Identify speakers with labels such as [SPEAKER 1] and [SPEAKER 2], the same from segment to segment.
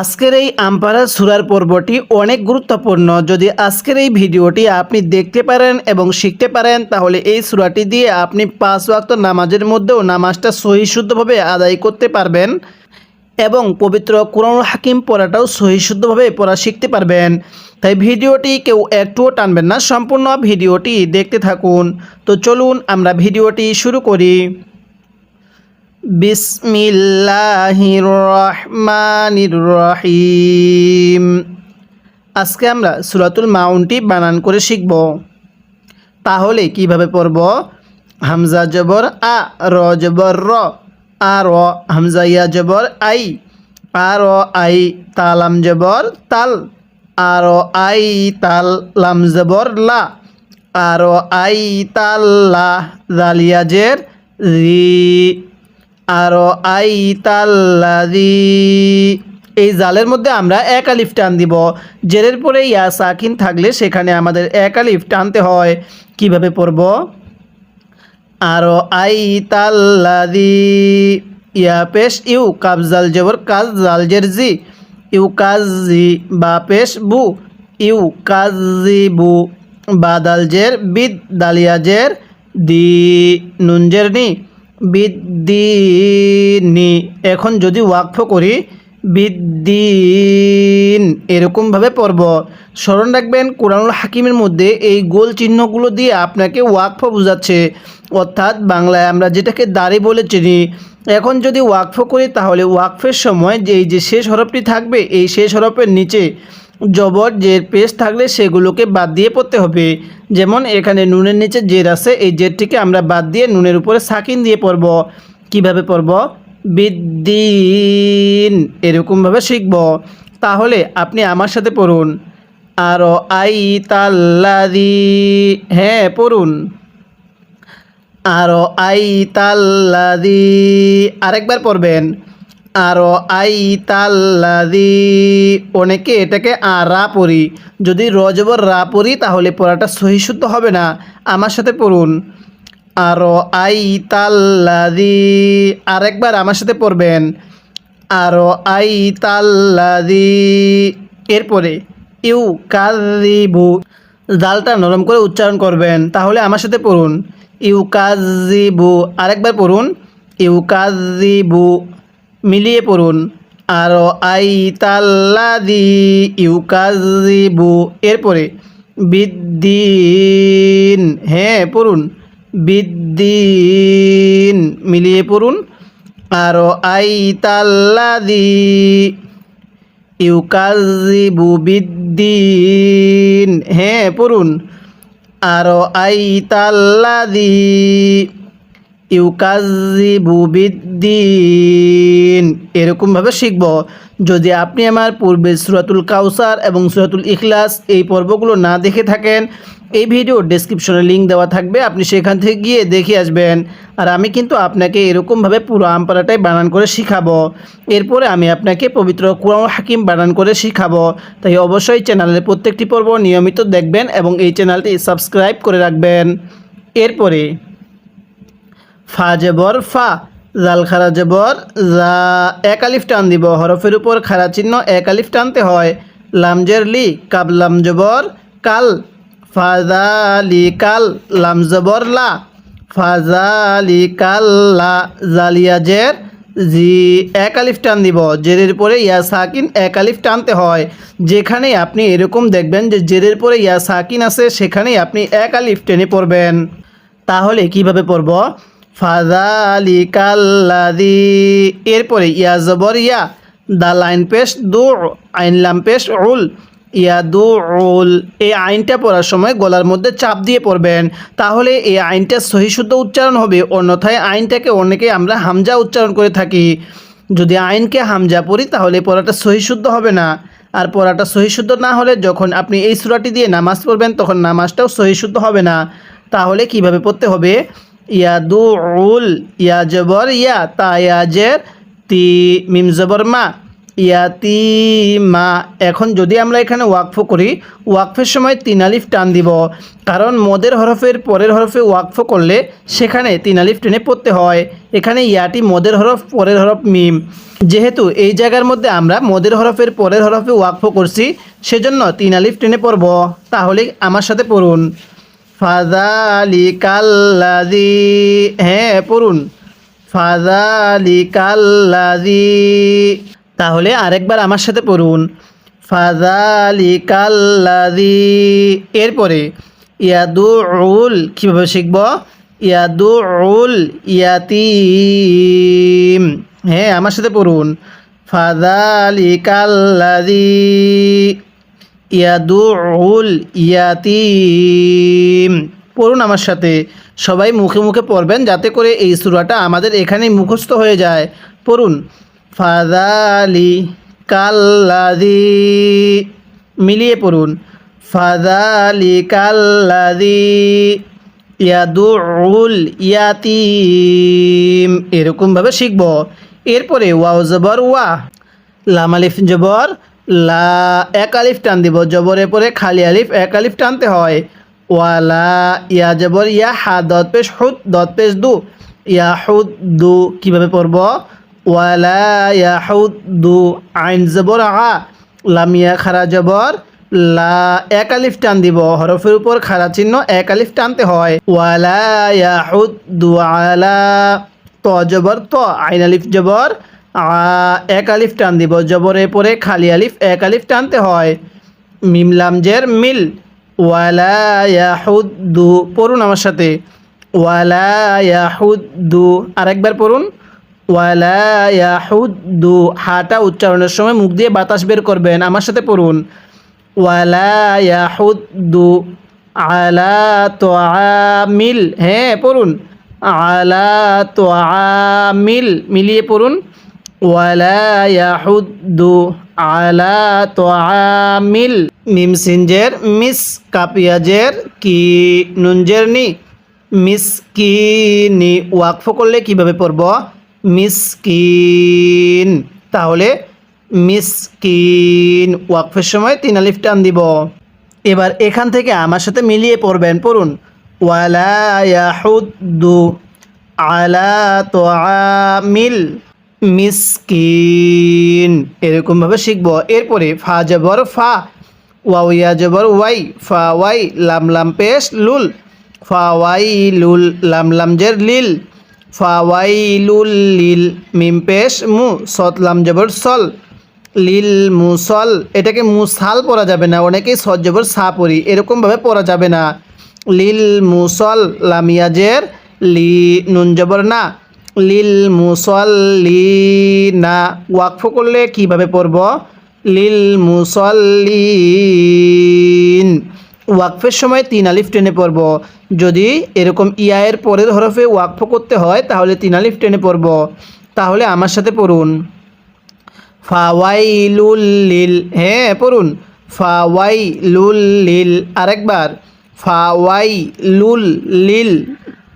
[SPEAKER 1] আজকের এই আমপারা সুরার পর্বটি অনেক গুরুত্বপূর্ণ। যদি আজকের এই ভিডিওটি আপনি দেখতে পারেন এবং শিখতে পারেন, তাহলে এই সুরাটি দিয়ে আপনি পাঁচ ওয়াক্ত নামাজের মধ্যেও নামাজটা সহি শুদ্ধভাবে আদায় করতে পারবেন এবং পবিত্র কোরআন হাকিম পড়াটাও সহি শুদ্ধভাবে পড়া শিখতে পারবেন। তাই ভিডিওটি কেউ একটুও টানবেন না, সম্পূর্ণ ভিডিওটি দেখতে থাকুন। তো চলুন আমরা ভিডিওটি শুরু করি। বিসমিল্লাহির রহমানির রহিম আজকে আমরা সুরাতুল মাউন্টি বানান করে শিখব। তাহলে কীভাবে পড়ব? হামজা জবর আ, র জবর র, আ, র, হামজা ইয়া জবর আই, আ, র, আই তালাম জবর তাল আর আই তাল লাম জবর লা আর আই তাল লা জালিয়াজের রি। আর আই তাল্লাদি এই জালের মধ্যে আমরা এক আলিফ টান দিব। জেরের পরে ইয়া সাকিন থাকলে সেখানে আমাদের এক আলিফ টানতে হয়। কীভাবে পড়ব? আর আই তাল্লাদি ইয়া পেশ, ইউ কাবজাল জবর কাজ জাল জের জি ইউ কাজি বা পেশ বু। ইউ কাজি বু। বাদাল জের, বিদ, দালিয়া জের, দি নুনজের নি। বিদ্দিনি এখন যদি ওয়াকফ করি বিদ্দিন এরকমভাবে পড়ব। স্মরণ রাখবেন, কোরআনুল হাকিমের মধ্যে এই গোল চিহ্নগুলো দিয়ে আপনাকে ওয়াকফ বোঝাচ্ছে। অর্থাৎ বাংলায় আমরা যেটাকে দাড়ি বলে চিনি। এখন যদি ওয়াকফ করি, তাহলে ওয়াকফের সময় যে, এই যে শেষ হরফটি থাকবে, এই শেষ হরফের নিচে জবর জের পেশ থাকলে সেগুলোকে বাদ দিয়ে পড়তে হবে। যেমন এখানে নুনের নিচে জের আছে, এই জেরটিকে আমরা বাদ দিয়ে নুনের উপরে সাকিন দিয়ে পড়ব। কীভাবে পড়ব? বিদ্দিন, এরকমভাবে শিখব। তাহলে আপনি আমার সাথে পড়ুন। আর আই তাল্লাদি হ্যাঁ পড়ুন। আর আই তাল্লাদি, আরেকবার পড়বেন। আর আই তাল্লাদি অনেকে এটাকে আর পড়ি যদি রজবর রা পড়ি তাহলে পড়াটা সহিশুদ্ধ হবে না। আমার সাথে পড়ুন। আর আই তাল্লাদি আরেকবার আমার সাথে পড়বেন। আর আই তাল্লাদি এরপরে, ইউ কাজিবু জালটা নরম করে উচ্চারণ করবেন, তাহলে আমার সাথে পড়ুন। ইউ কাজিবু আরেকবার পড়ুন। ইউ কাজিবু মিলিয়ে পড়ুন। আর আই তাল্লাদি ইউ কাজিবু এরপরে, বিদ্দিন হ্যাঁ পড়ুন। বিদ্দিন, মিলিয়ে পড়ুন। আর আই তাল্লাদি ইউকাজিবু বিদ্দিন হ্যাঁ পড়ুন। আর আই তাল্লাদি ইউকাজিবু বিদ্দিন। এরকমভাবে শিখব, যদি আপনি আমার পূর্বে সুরাতুল কাউসার এবং সুরাতুল ইখলাস এই পর্বগুলো না দেখে থাকেন, এই ভিডিও ডেসক্রিপশনে লিঙ্ক দেওয়া থাকবে, আপনি সেখান থেকে গিয়ে দেখে আসবেন। আর আমি কিন্তু আপনাকে এরকমভাবে পুরো আমপারাটাই বানান করে শিখাবো। এরপরে আমি আপনাকে পবিত্র কুরআন হাকিম বানান করে শিখাবো। তাই অবশ্যই চ্যানেলের প্রত্যেকটি পর্ব নিয়মিত দেখবেন এবং এই চ্যানেলটি সাবস্ক্রাইব করে রাখবেন। এরপরে ফা জবর ফা। জাল খারা জবর জা। এক আলিফ টান দিব। হরফের উপর খারা চিহ্ন এক আলিফ টানতে হয়। লামজের লি কাবলাম জবর কাল। ফাজালি কাল। লাম জবর লা। ফাজালি কাল, লা। জালিয়াজের জি। এক আলিফ টান দিব। জেরের পরে ইয়া সাকিন এক আলিফ টানতে হয়। যেখানে আপনি এরকম দেখবেন যে জেরের পরে ইয়া সাকিন আছে, সেখানেই আপনি এক আলিফ টেনে পড়বেন। তাহলে কীভাবে পড়ব? ফাজালি কাল্লাদি এরপরে, ইয়া জবর ইয়া দা লাইন পেশ, দু, আইন লাম পেশ, উল। ইয়া দু, উল। এই আইনটা পড়ার সময় গলার মধ্যে চাপ দিয়ে পড়বেন। তাহলে এই আইনটা সহিশুদ্ধ উচ্চারণ হবে। অন্যথায় আইনটাকে অনেকে আমরা হামজা উচ্চারণ করে থাকি। যদি আইনকে হামজা পড়ি, তাহলে পড়াটা সহিশুদ্ধ হবে না। আর পড়াটা সহিশুদ্ধ না হলে যখন আপনি এই সুরাটি দিয়ে নামাজ পড়বেন, তখন নামাজটাও সহিশুদ্ধ হবে না। তাহলে কীভাবে পড়তে হবে? ইয়া দু উল ইয়া জবর ইয়া তা ইয়া জের তি, মিম জবর মা, ইয়াতিমা। এখন যদি আমরা এখানে ওয়াকফ করি, ওয়াকফের সময় তিন আলিফ টান দিব। কারণ মদের হরফের পরের হরফে ওয়াকফ করলে সেখানে তিন আলিফ টেনে পড়তে হয়। এখানে ইয়াটি মদের হরফ, পরের হরফ, মিম। যেহেতু এই জায়গার মধ্যে আমরা মদের হরফের পরের হরফে ওয়াকফ করছি, সেজন্য তিন আলিফ টেনে পড়ব। তাহলে আমার সাথে পড়ুন। ফাদালিকাল্লাদি হ্যাঁ পড়ুন। ফাদালিকাল্লাদি তাহলে আরেকবার আমার সাথে পড়ুন। ফাদালিকাল্লাদি এরপরে ইয়াদুল কীভাবে শিখব? ইয়াদুল ইয়াতিম। হ্যাঁ আমার সাথে পড়ুন। ফাদালিকাল্লাদি ইয়াদুল ইয়াতিম। পড়ুন আমার সাথে। সবাই মুখে মুখে পড়বেন যাতে করে এই সুরাটা আমাদের এখানেই মুখস্থ হয়ে যায়। পড়ুন। ফাদালি কাল্লাদি মিলিয়ে পড়ুন। ফাদালি কাল্লাদি ইয়াদুল ইয়াতিম। এরকমভাবে শিখব। এরপরে ওয়াও জবর ওয়া। লাম আলিফ জবর। লা, এক আলিফ টান দিব জবরের পরে খালি আলিফ, এক আলিফ টানতে হয়। ওয়ালা ইয়া জবর, ইয়া হা, দত পেশ হুদ, দত পেশ দু। ইয়া হুদ দু, কীভাবে পড়ব? ওয়ালা ইয়া হুদ দু, আইন জবর, আ। লামিয়া খারা জবর, লা, এক আলিফ টান দিব, হরফের উপর খারা চিহ্ন, এক আলিফ টানতে হয়। ওয়ালা ইয়া হুদ দু আলা ত জবর, ত, আইন আলিফ জবর এক আলিফ টান দিব। জবরের পরে খালি আলিফ, এক আলিফ টানতে হয়। মিমলাম জের মিল। ওয়ালা ইয়াহুদ্দু, পড়ুন আমার সাথে। ওয়ালা ইয়াহুদ্দু, আরেকবার পড়ুন। ওয়ালা ইয়াহুদ্দু, হাটা উচ্চারণের সময় মুখ দিয়ে বাতাস বের করবেন, আমার সাথে পড়ুন। ওয়ালা ইয়াহুদ্দু, আলা তোয়ামিল হ্যাঁ পড়ুন। আলা তোয়ামিল, মিলিয়ে পড়ুন। ওয়ালা ইয়াহুদ্দু আলা তোয়ামিল। মিম সিনজের, মিস কাপিয়াজের কি নুনজের নি মিস কি নি ওয়াকফ করলে কীভাবে পড়ব? মিসকিন তাহলে মিসকিন ওয়াকফের সময় তিন আলিফ টান দিব। এবার এখান থেকে আমার সাথে মিলিয়ে পড়বেন, পড়ুন। ওয়ালা ইয়াহুদ্দু আলা তোয়ামিল। মিসকিন। এরকমভাবে শিখব। এরপরে ফা জবর ফা, ওয়াও ইয়া জবর ওয়াই, ফা ওয়াই, লাম লাম পেশ লুল, ফা ওয়াই লুল, লাম লাম জের লিল, ফা ওয়াই লুল লিল, মিম পেশ মু সত লাম জবর সল, লিল মুসল এটাকে মুসাল পড়া যাবে না, অনেকেই সৎ জবর সা পড়ি এরকমভাবে পড়া যাবে না। লিল মুসল লামিয়াজের লি নুন জবর না লিল মুসল্লিনা ওয়াকফ করলে কীভাবে পড়ব? লিল মুসল্লিন ওয়াকফের সময় তিন আলিফ টেনে পড়ব। যদি এরকম ইয়ায়ের পরের হরফে ওয়াকফ করতে হয়, তাহলে তিন আলিফ টেনে পড়ব। তাহলে আমার সাথে পড়ুন। ফাওয়াইলুল লিল। হ্যাঁ পড়ুন। ফাওয়াইলুল লিল। আরেকবার। ফাওয়াইলুল লিল।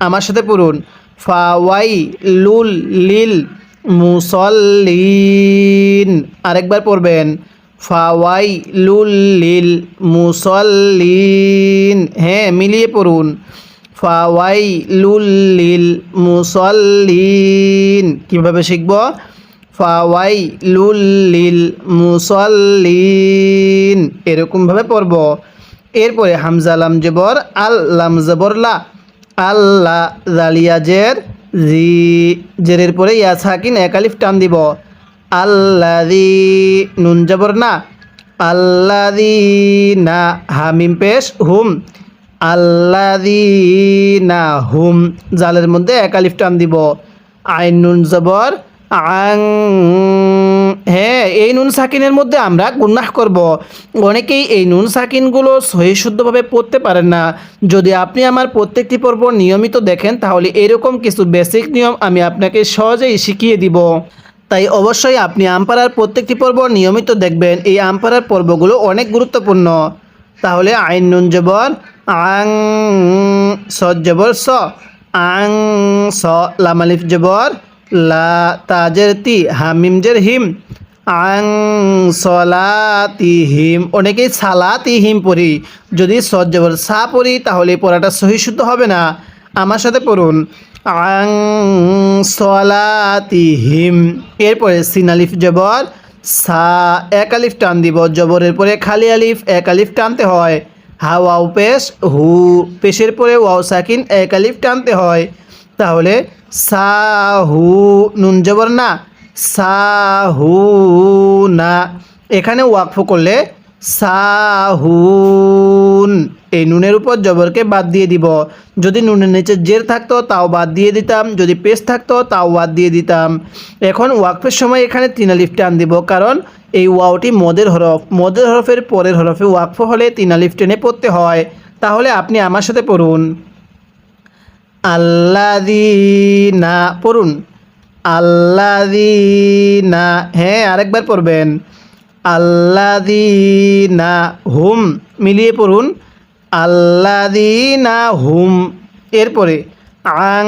[SPEAKER 1] আমার সাথে পড়ুন। ফাওয়াই লুল লিল মুসল্লিন। আরেকবার পড়বেন। ফাওয়াই লুল লিল মুসল্লিন। হ্যাঁ মিলিয়ে পড়ুন। ফাওয়াই লুল লিল মুসল্লিন। কীভাবে শিখব? ফাওয়াই লুল লিল মুসল্লিন। এরকমভাবে পড়ব। এরপরে হামজা লাম জবর আল লাম জবর লা। আল্লাহ জালিয়া জের জি, জেরের পরে ইয়া সাকিন একালিফ টান দিব। আল্লাদি নুন জবর না। আল্লাদি না হামিম পেশ হুম। আল্লাদি না হুম জালের মধ্যে একালিফ টান দিব। আইন নুন জবর আং হ্যাঁ এই নুন সাকিনের মধ্যে আমরা গুন্নাহ করব। অনেকেই এই নুন সাকিনগুলো সহি শুদ্ধভাবে পড়তে পারেন না। যদি আপনি আমার প্রত্যেকটি পর্ব নিয়মিত দেখেন, তাহলে এরকম কিছু বেসিক নিয়ম আমি আপনাকে সহজেই শিখিয়ে দিব। তাই অবশ্যই আপনি আমপাড়ার প্রত্যেকটি পর্ব নিয়মিত দেখবেন। এই আমপাড়ার পর্বগুলো অনেক গুরুত্বপূর্ণ। তাহলে আইন নুন জবর, আং সজ জবর, স, আং, স লামালিফ জবর লা তাজের তি হামিম জের হিম আং সলাতিহিম। অনেকেই সালাতিহিম পড়ি। যদি সজ্জবর সা পড়ি, তাহলে পড়াটা সহি শুদ্ধ হবে না। আমার সাথে পড়ুন। আং সলাতিহিম। এরপরে সিনালিফ জবর, সা এক আলিফ টান দিব। জবরের পরে খালি আলিফ, এক আলিফ টানতে হয়। হা, ওয়াও, পেশ, হু, পেশের পরে ওয়াও, সাকিন, এক আলিফ টানতে হয়। তাহলে সাহু নুন জবর না সাহু না এখানে ওয়াকফ করলে সাহুন, এই নুনের উপর জবরকে বাদ দিয়ে দিব। যদি নুনের নিচে জের থাকতো, তাও বাদ দিয়ে দিতাম। যদি পেশ থাকতো, তাও বাদ দিয়ে দিতাম। এখন ওয়াকফের সময় এখানে তিন আলিফ টান দিব, কারণ এই ওয়াওটি মদের হরফ। মদের হরফের পরের হরফে ওয়াকফ হলে তিন আলিফ টেনে পড়তে হয়। তাহলে আপনি আমার সাথে পড়ুন। আল্লাদিনা পড়ুন। আল্লাদিনা হ্যাঁ আরেকবার পড়বেন। আল্লাদিনা হুম, মিলিয়ে পড়ুন। আল্লাদিনা হুম, এরপরে আং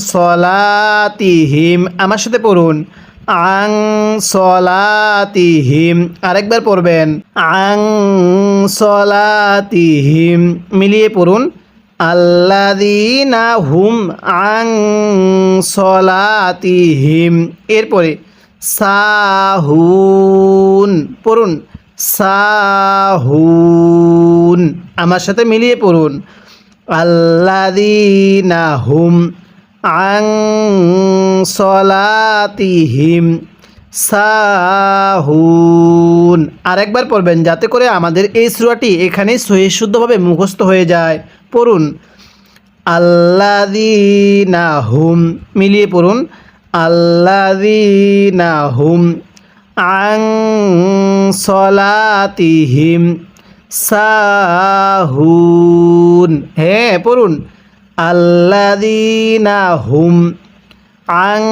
[SPEAKER 1] সলাতিহিম, আমার সাথে পড়ুন। আং সলাতিহিম, আরেকবার পড়বেন। আং সলাতিহিম, মিলিয়ে পড়ুন। আল্লাদিনা হুম আং সলাতিহিম। এরপরে সাহুন, পড়ুন। সাহুন, আমার সাথে মিলিয়ে পড়ুন। আল্লাদিনা হুম আং সলাতিহিম। সাহুন, আরেকবার পড়বেন যাতে করে আমাদের এই সুরাটি এখানেই সহি, শুদ্ধভাবে মুখস্থ হয়ে যায়। পড়ুন। আল্লাদিনা হুম মিলিয়ে পড়ুন। আল্লাদিনা হুম আং সলাতিহিম সাহুন। হ্যাঁ পড়ুন। আল্লাদিনা হুম আং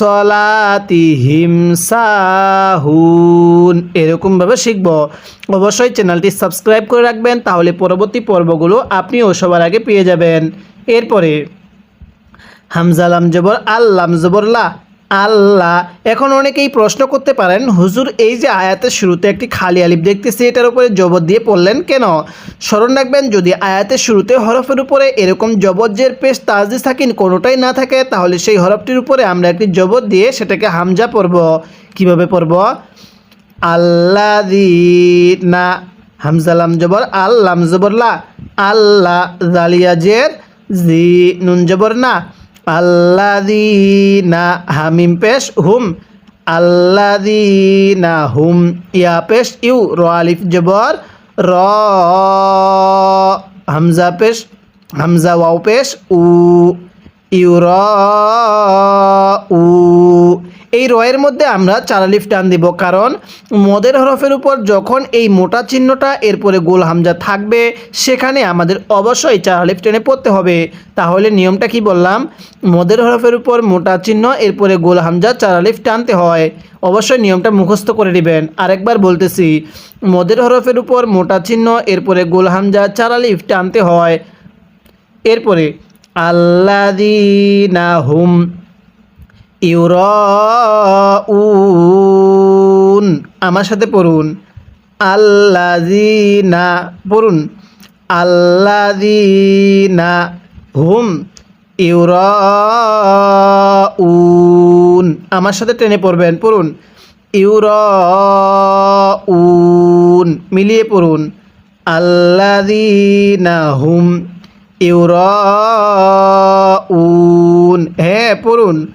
[SPEAKER 1] সলাতিহিম সাহুন। এরকমভাবে শিখব। অবশ্যই চ্যানেলটি সাবস্ক্রাইব করে রাখবেন, তাহলে পরবর্তী পর্বগুলো আপনিও সবার আগে পেয়ে যাবেন। এরপরে হামজালাম জবর আল্লাম জবরলা আল্লাহ। এখন অনেকেই প্রশ্ন করতে পারেন, হুজুর, এই যে আয়াতের শুরুতে একটি খালি আলিফ দেখতেছি, এটার উপরে জবর দিয়ে পড়লেন কেন? স্মরণ রাখবেন, যদি আয়াতের শুরুতে হরফের উপরে এরকম জবজ্জের পেশ তাজদি থাকিন কোনোটাই না থাকে, তাহলে সেই হরফটির উপরে আমরা একটি জবর দিয়ে সেটাকে হামজা পড়ব। কীভাবে পড়ব? আল্লাদিনা হামজালাম জবর আল্লাম জবরলা আল্লাহ জালিয়াজের জি নুন জবর না। আল্লাদিনা হামিম পেশ হুম আল্লাদিনা হুম, ইয়া পেশ ইউ, র আলিফ জবর, র, হামজা পেশ, হামজা ওয়াও পেশ, উ, ইউ, র, উ এই রয়ের মধ্যে আমরা চারালিফ টান দিব, কারণ মদের হরফের উপর যখন এই মোটা চিহ্নটা এরপরে গোল হামজা থাকবে, সেখানে আমাদের অবশ্যই চারালিফ টেনে পড়তে হবে। তাহলে নিয়মটা কি বললাম? মদের হরফের উপর মোটা চিহ্ন, এরপরে গোল হামজা, চারালিফ টানতে হয়। অবশ্যই নিয়মটা মুখস্থ করে নেবেন। আরেকবার বলতেছি, মদের হরফের উপর মোটা চিহ্ন, এরপরে গোল হামজা, চারালিফ টানতে হয়। এরপরে আল্লাদিনা হুম ইউরাউন। আমার সাথে পড়ুন। আল্লাদিনা পড়ুন। আল্লাদিনা হুম। ইউরাউন। আমার সাথে টেনে পড়বেন, পড়ুন। ইউরাউন। মিলিয়ে পড়ুন। আল্লাদিনা হুম। ইউরাউন। হ্যাঁ পড়ুন।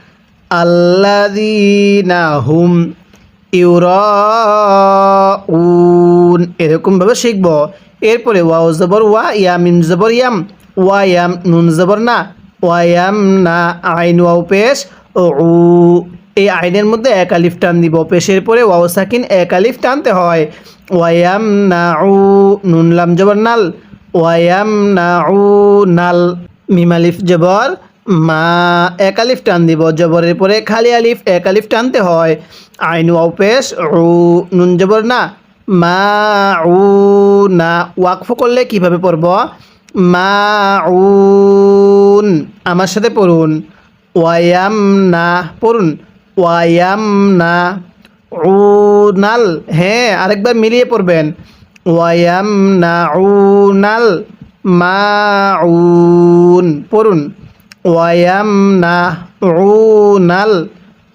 [SPEAKER 1] আল্লাদিনা হুম ইউরাউন। এরকমভাবে শিখব। এরপরে ওয়াও জবর ওয়া ইয়াম ইম জবর ইয়াম, ওয়া ইয়াম নুন জবর না, ওয়া ইয়াম না আইন ওয়াও পেশ, ও এই আইনের মধ্যে এক আলিফ টান দিব। পেশের পরে ওয়াও সাকিন এক আলিফ টানতে হয়। ওয়ায়াম না উ, নুন লাম জবর নাল ওয়ায়াম না উ নাল মিমালিফ জবর মা, এক আলিফ টান দিব। জবরের পরে খালি আলিফ, এক আলিফ টানতে হয়। আইন ওয়াও পেশ উ, নুন জবর না। মা, উ, না। ওয়াকফ করলে কীভাবে পড়ব? মা উন আমার সাথে পড়ুন। ওয়ায়াম, না। পড়ুন। ওয়ায়াম, না। উ, নাল। হ্যাঁ আরেকবার মিলিয়ে পড়বেন। ওয়ায়াম, না। উ, নাল। মাউন পড়ুন। ওয়ায়াম না নাল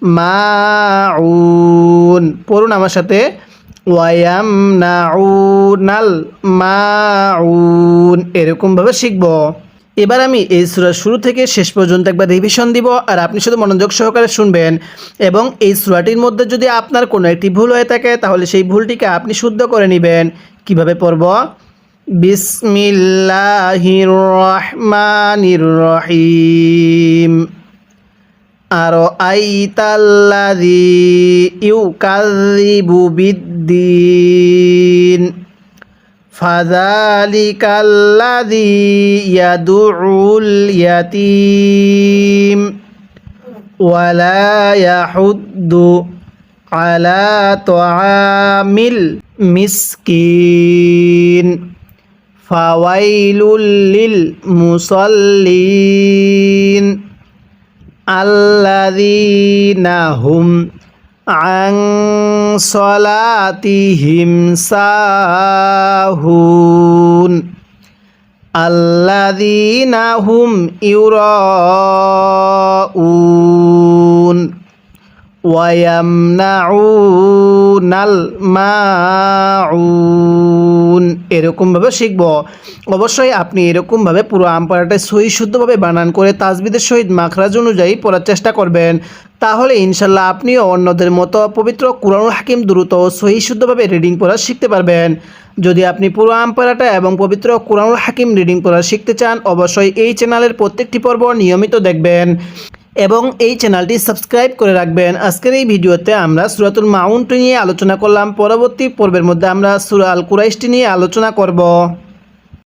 [SPEAKER 1] মাউন। পড়ুন আমার সাথে। ওয়ায়াম নাউনাল মাউন। এরকমভাবে শিখব। এবার আমি এই সুরার শুরু থেকে শেষ পর্যন্ত একবার রিভিশন দিব আর আপনি শুধু মনোযোগ সহকারে শুনবেন এবং এই সুরাটির মধ্যে যদি আপনার কোনো একটি ভুল হয়ে থাকে তাহলে সেই ভুলটিকে আপনি শুদ্ধ করে নেবেন। কীভাবে পড়ব? বিসমিল্লাহির রহমানির রহিম আর আইতাল্লাদি ইউকাযিবু বিদ্দিন। ফাযালিকাল্লাযী ইয়াদুউল ইয়াতীম। ওয়ালা ইয়াহুদ্দু আলা তুআমিল মিসকিন। ফাওয়াইলুল লিল মুসাল্লিন আল্লাযীনা হুম আং সলাতিহিম সাহুন আল্লাযীনা হুম ইউরাউন ওয়ায়ামনাউনাল মাউন। এরকমভাবে শিখব। অবশ্যই আপনি এরকমভাবে পুরো আমপাড়াটা সহি শুদ্ধভাবে বানান করে তাজবিদের সহিত মাখরাজ অনুযায়ী পড়ার চেষ্টা করবেন। তাহলে ইনশাল্লাহ আপনিও অন্যদের মতো পবিত্র কুরআনুল হাকিম দ্রুত সহি শুদ্ধভাবে রিডিং পড়া শিখতে পারবেন। যদি আপনি পুরো আমপাড়াটা এবং পবিত্র কুরআনুল হাকিম রিডিং পড়া শিখতে চান, অবশ্যই এই চ্যানেলের প্রত্যেকটি পর্ব নিয়মিত দেখবেন। এবং এই চ্যানেলটি সাবস্ক্রাইব করে রাখবেন। আজকের এই ভিডিওতে আমরা সুরাতুল মাউন্ট নিয়ে আলোচনা করলাম। পরবর্তী পর্বের মধ্যে আমরা সুরা আল কুরাইশটি নিয়ে আলোচনা করব।